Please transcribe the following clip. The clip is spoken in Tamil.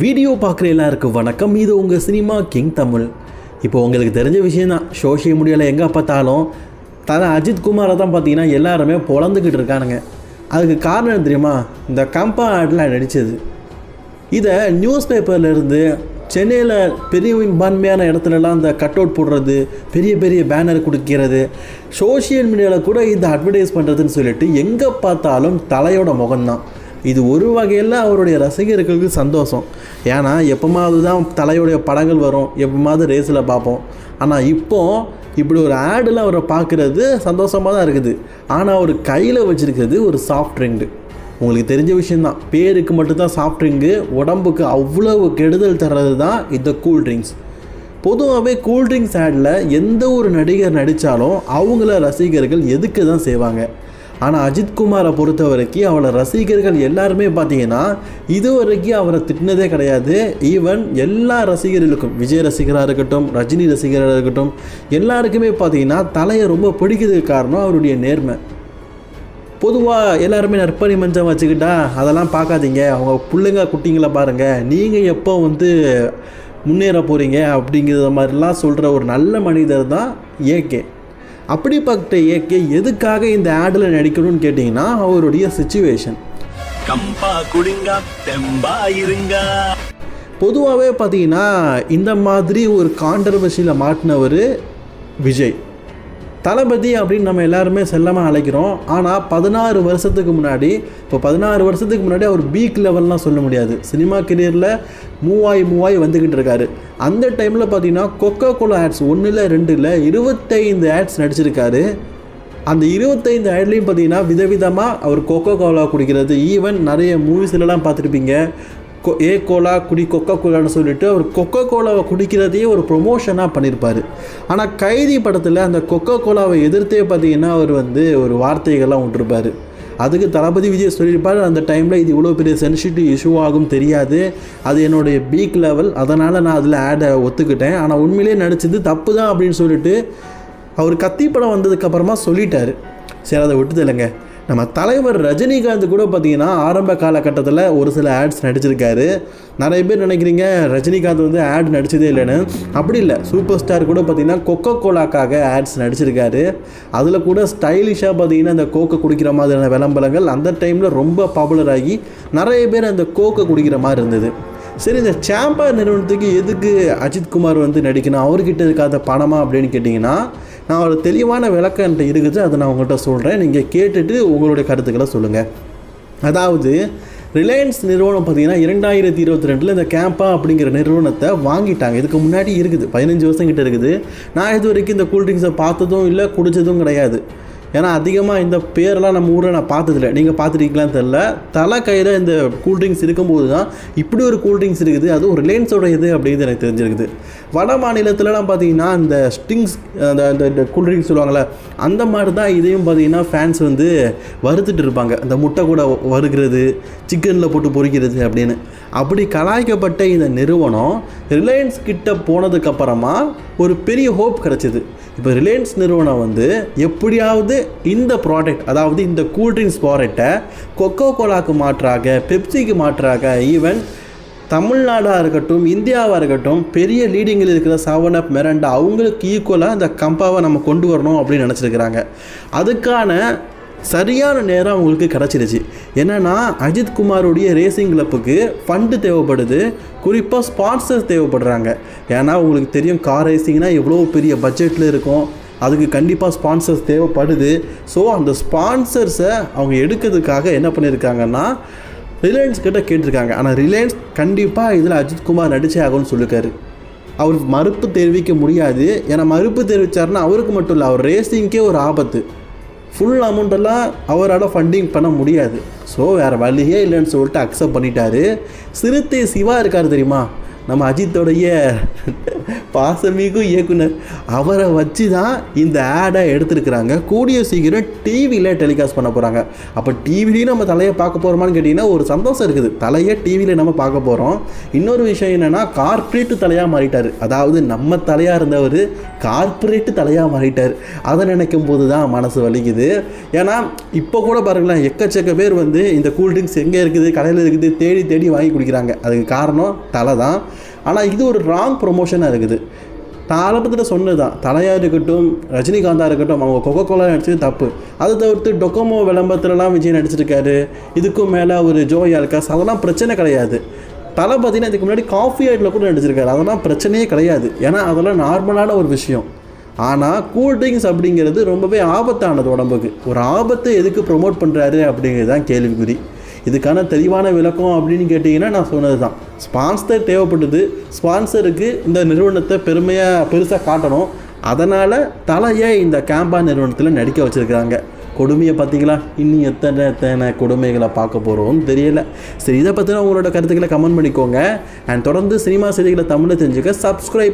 வீடியோ பார்க்குற எல்லாருக்கும் வணக்கம். இது உங்கள் சினிமா கிங் தமிழ். இப்போ உங்களுக்கு தெரிஞ்ச விஷயந்தான் சோஷியல் மீடியாவில் எங்கே பார்த்தாலும் தலை அஜித் குமாரை தான் பார்த்தீங்கன்னா எல்லாருமே பொழந்துக்கிட்டு இருக்கானுங்க. அதுக்கு காரணம் என்ன தெரியுமா? இந்த கம்பா ஆட்ல நடித்தது இதை நியூஸ் பேப்பர்லேருந்து சென்னையில் பெரிய பன்மையான இடத்துலலாம் இந்த கட் அவுட் போடுறது பெரிய பெரிய பேனர் கொடுக்கிறது சோஷியல் மீடியாவில் கூட இந்த அட்வர்டைஸ் பண்ணுறதுன்னு சொல்லிட்டு எங்கே பார்த்தாலும் தலையோட முகம்தான். இது ஒரு வகையில் அவருடைய ரசிகர்களுக்கு சந்தோஷம். ஏன்னா எப்போமாவது தான் தலையுடைய படங்கள் வரும் எப்போமாவது ரேஸில் பார்ப்போம். ஆனால் இப்போது இப்படி ஒரு ஆடில் அவரை பார்க்குறது சந்தோஷமாக தான் இருக்குது. ஆனால் அவர் கையில் வச்சுருக்கிறது ஒரு சாஃப்ட் ட்ரிங்கு உங்களுக்கு தெரிஞ்ச விஷயந்தான் பேருக்கு மட்டும்தான் சாஃப்ட் ட்ரிங்கு உடம்புக்கு அவ்வளவு கெடுதல் தர்றது தான் இந்த கூல் ட்ரிங்க்ஸ் பொதுவாகவே கூல் ட்ரிங்க்ஸ் ஆடில் எந்த ஒரு நடிகர் நடித்தாலும் அவங்கள ரசிகர்கள் எதுக்கு தான் செய்வாங்க? ஆனால் அஜித்குமாரை பொறுத்த வரைக்கும் அவளை ரசிகர்கள் எல்லாருமே பார்த்தீங்கன்னா இது வரைக்கும் அவரை திட்டினதே கிடையாது. ஈவன் எல்லா ரசிகர்களுக்கும் விஜய் ரசிகராக இருக்கட்டும் ரஜினி ரசிகராக இருக்கட்டும் எல்லாருக்குமே பார்த்தீங்கன்னா தலையை ரொம்ப பிடிக்கிறதுக்கு காரணம் அவருடைய நேர்மை. பொதுவாக எல்லாருமே நற்பணி மஞ்சம் வச்சுக்கிட்டா அதெல்லாம் பார்க்காதீங்க. அவங்க பிள்ளைங்க குட்டிங்களை பாருங்கள் நீங்கள் எப்போ வந்து முன்னேற போகிறீங்க அப்படிங்கிற மாதிரிலாம் சொல்கிற ஒரு நல்ல மனிதர் தான் ஏகே அப்படிப்பட்ட ஏகே எதுக்காக இந்த ஆடில் நடிக்கணும்னு கேட்டிங்கன்னா அவருடைய சுச்சுவேஷன் கம்பா குடிங்க தெம்பா இருங்க. பொதுவாகவே பார்த்தீங்கன்னா இந்த மாதிரி ஒரு கான்ட்ரவர்சியில் மாட்டினவர் விஜய். தளபதி அப்படின்னு நம்ம எல்லாருமே செல்லமாக அழைக்கிறோம். ஆனால் பதினாறு வருஷத்துக்கு முன்னாடி இப்போ பதினாறு வருஷத்துக்கு முன்னாடி அவர் பீக் லெவல்லாம் சொல்ல முடியாது. சினிமா கெரியரில் மூவாய் மூவாய் வந்துக்கிட்டு இருக்காரு. அந்த டைமில் பார்த்தீங்கன்னா கொக்கோ கோலா ஆட்ஸ் ஒன்றில் ரெண்டில் இருபத்தைந்து ஆட்ஸ் நடிச்சிருக்காரு. அந்த இருபத்தைந்து ஆட்லேயும் பார்த்தீங்கன்னா விதவிதமாக அவர் கொக்கோ கோலா குடிக்கிறது. ஈவன் நிறைய மூவிஸ்லலாம் பார்த்துருப்பீங்க கொ ஏ கோலா குடி கொக்கோ கோலான்னு சொல்லிட்டு அவர் கொக்கோ கோலாவை குடிக்கிறதையே ஒரு ப்ரொமோஷனாக பண்ணியிருப்பார் ஆனால் கைதி படத்தில் அந்த கொக்கோ கோலாவை எதிர்த்தே பார்த்தீங்கன்னா அவர் வந்து ஒரு வார்த்தைகள்லாம் விட்டுருப்பார். அதுக்கு தளபதி விஜய் சொல்லியிருப்பார் அந்த டைமில் இது இவ்வளோ பெரிய சென்சிட்டிவ் இஷ்யூ ஆகும் தெரியாது. அது என்னுடைய பீக் லெவல் அதனால் நான் அதில் ஆடை ஒத்துக்கிட்டேன். ஆனால் உண்மையிலே நடிச்சது தப்பு தான் அப்படின்னு சொல்லிட்டு அவர் கத்தி படம் வந்ததுக்கப்புறமா சொல்லிட்டார். சரி அதை விட்டுதில்லைங்க நம்ம தலைவர் ரஜினிகாந்த் கூட பார்த்தீங்கன்னா ஆரம்ப காலகட்டத்தில் ஒரு சில ஆட்ஸ் நடிச்சிருக்காரு. நிறைய பேர் நினைக்கிறீங்க ரஜினிகாந்த் வந்து ஆட் நடித்ததே இல்லைன்னு. அப்படி இல்லை. சூப்பர் ஸ்டார் கூட பார்த்தீங்கன்னா கொக்கோ கோலாக்காக ஆட்ஸ் நடிச்சிருக்காரு. அதில் கூட ஸ்டைலிஷாக பார்த்தீங்கன்னா அந்த கோக்கை குடிக்கிற மாதிரியான விளம்பரங்கள் அந்த டைமில் ரொம்ப பாப்புலர் ஆகி நிறைய பேர் அந்த கோக்கை குடிக்கிற மாதிரி இருந்தது. சரி இந்த சாம்பர் நிறுவனத்துக்கு எதுக்கு அஜித் குமார் வந்து நடிக்கணும்? அவர்கிட்ட இருக்காத பணமா அப்படின்னு கேட்டிங்கன்னா நான் ஒரு தெளிவான விளக்கம் என்கிட்ட இருக்குது. அதை நான் உங்கள்கிட்ட சொல்கிறேன் நீங்கள் கேட்டுட்டு உங்களுடைய கருத்துக்களை சொல்லுங்கள் அதாவது ரிலையன்ஸ் நிறுவனம் பார்த்தீங்கன்னா இரண்டாயிரத்தி இருபத்தி ரெண்டில் இந்த கேம்பா அப்படிங்கிற நிறுவனத்தை வாங்கிட்டாங்க. இதுக்கு முன்னாடி இருக்குது. பதினஞ்சு வருஷம் கிட்ட இருக்குது. நான் இது வரைக்கும் இந்த கூல்ட்ரிங்க்ஸை பார்த்ததும் இல்லை குடித்ததும் கிடையாது. ஏன்னா அதிகமாக இந்த பேரெல்லாம் நம்ம ஊரில் நான் பார்த்ததில்ல. நீங்கள் பார்த்துருக்கீங்களான்னு தெரில தலை கையில் இந்த கூல்ட்ரிங்க்ஸ் இருக்கும்போது தான் இப்படி ஒரு கூல்ட்ரிங்க்ஸ் இருக்குது. அதுவும் ரிலையன்ஸோட இது அப்படிங்கிறது எனக்கு தெரிஞ்சிருக்குது. வட மாநிலத்திலலாம் பார்த்தீங்கன்னா இந்த ஸ்டிங்ஸ் அந்த இந்த கூல்ட்ரிங்க்ஸ் சொல்லுவாங்கள்ல அந்த மாதிரி தான் இதையும் பார்த்தீங்கன்னா ஃபேன்ஸ் வந்து வறுத்துட்டு இருப்பாங்க. இந்த முட்டை கூட வறுக்கிறது சிக்கனில் போட்டு பொரிக்கிறது அப்படின்னு. அப்படி கலாய்க்கப்பட்ட இந்த நிறுவனம் ரிலையன்ஸ் கிட்ட போனதுக்கப்புறமா ஒரு பெரிய ஹோப் கிடச்சிது. இப்போ ரிலையன்ஸ் நிறுவனம் வந்து எப்படியாவது இந்த ப்ராடக்ட் அதாவது இந்த கூல்ட்ரிங்க்ஸ் ப்ராடக்டை கொக்கோ கோலாக்கு மாற்றாக பெப்சிக்கு மாற்றாக ஈவன் தமிழ்நாடாக இருக்கட்டும் இந்தியாவாக இருக்கட்டும் பெரிய லீடிங்கில் இருக்கிற செவன் அப் மெரண்டா அவங்களுக்கு ஈக்குவலாக இந்த கம்பாவை நம்ம கொண்டு வரணும் அப்படின்னு நினச்சிருக்கிறாங்க. அதுக்கான சரியான நேரம் அவங்களுக்கு கிடச்சிருச்சு. என்னென்னா அஜித் குமாருடைய ரேசிங் கிளப்புக்கு ஃபண்டு தேவைப்படுது. குறிப்பாக ஸ்பான்சர்ஸ் தேவைப்படுறாங்க. ஏன்னா உங்களுக்கு தெரியும் கார் ரேசிங்னா எவ்வளோ பெரிய பட்ஜெட்டில் இருக்கும். அதுக்கு கண்டிப்பாக ஸ்பான்சர்ஸ் தேவைப்படுது. ஸோ அந்த ஸ்பான்சர்ஸை அவங்க எடுக்கிறதுக்காக என்ன பண்ணியிருக்காங்கன்னா ரிலையன்ஸ் கிட்ட கேட்டிருக்காங்க. ஆனால் ரிலையன்ஸ் கண்டிப்பாக இதில் அஜித் குமார் நடிச்சே ஆகும்னு சொல்லியிருக்காரு அவர் மறுப்பு தெரிவிக்க முடியாது. ஏன்னா மறுப்பு தெரிவித்தாருன்னா அவருக்கு மட்டும் இல்லை அவர் ரேசிங்க்கே ஒரு ஆபத்து. ஃபுல் அமௌண்ட்டெல்லாம் அவரால் ஃபண்டிங் பண்ண முடியாது. ஸோ வேறு வழியே இல்லைன்னு சொல்லிட்டு அக்செப்ட் பண்ணிட்டாரு. சிறுத்தை சிவா இருக்கார் தெரியுமா? நம்ம அஜித்தோடைய பாசமிகு இயக்குனர். அவரை வச்சு தான் இந்த ஆடை எடுத்திருக்கிறாங்க. கூடிய சீக்கிரம் டிவியில் டெலிகாஸ்ட் பண்ண போகிறாங்க அப்போ டிவிலையும் நம்ம தலையை பார்க்க போகிறோமான்னு கேட்டிங்கன்னா ஒரு சந்தோஷம் இருக்குது. தலையை டிவியில் நம்ம பார்க்க போகிறோம் இன்னொரு விஷயம் என்னென்னா கார்ப்பரேட் தலையாக மாறிட்டார். அதாவது நம்ம தலையாக இருந்தவர் கார்ப்பரேட் தலையாக மாறிட்டார். அதை நினைக்கும் போது தான் மனசு வலிக்குது. ஏன்னா இப்போ கூட பாருங்களேன் எக்கச்சக்க பேர் வந்து இந்த கூல்ட்ரிங்க்ஸ் எங்கே இருக்குது கடையில் இருக்குது தேடி தேடி வாங்கி குடிக்கிறாங்க. அதுக்கு காரணம் தலை தான். ஆனால் இது ஒரு ராங் ப்ரொமோஷனாக இருக்குது. நான் ஆரம்பத்தில் சொன்னது தான் தலையாக இருக்கட்டும் ரஜினிகாந்தாக இருக்கட்டும் அவங்க கொக்கோ கோலா நடிச்சது தப்பு. அதை தவிர்த்து டொக்கோமோ விளம்பரத்துலலாம் விஜய் நடிச்சிருக்காரு. இதுக்கும் மேலே ஒரு ஜோயா இருக்காஸ் அதெல்லாம் பிரச்சனை கிடையாது. தலை பார்த்தீங்கன்னா இதுக்கு முன்னாடி காஃபி ஐட்டில் கூட நடிச்சிருக்காரு. அதெல்லாம் பிரச்சனையே கிடையாது. ஏன்னா அதெல்லாம் நார்மலான ஒரு விஷயம். ஆனால் கூல் ட்ரிங்க்ஸ் அப்படிங்கிறது ரொம்பவே ஆபத்தானது உடம்புக்கு. ஒரு ஆபத்தை எதுக்கு ப்ரொமோட் பண்ணுறாரு அப்படிங்கிறது தான் கேள்விக்குறி. இதுக்கான தெளிவான விளக்கம் அப்படின்னு கேட்டிங்கன்னா நான் சொன்னது தான் ஸ்பான்சர் தேவைப்பட்டது ஸ்பான்சருக்கு இந்த நிறுவனத்தை பெருமையாக பெருசாக காட்டணும். அதனால் தலையை இந்த கேம்பா நிறுவனத்தில் நடிக்க வச்சுருக்காங்க கொடுமையை பார்த்தீங்களா? இன்னும் எத்தனை எத்தனை கொடுமைகளை பார்க்க போகிறோம்னு தெரியல. சரி இதை பற்றின உங்களோட கருத்துக்களை கமெண்ட் பண்ணிக்கோங்க. அண்ட் தொடர்ந்து சினிமா செய்திகளை தமிழில் தெரிஞ்சுக்க சப்ஸ்கிரைப்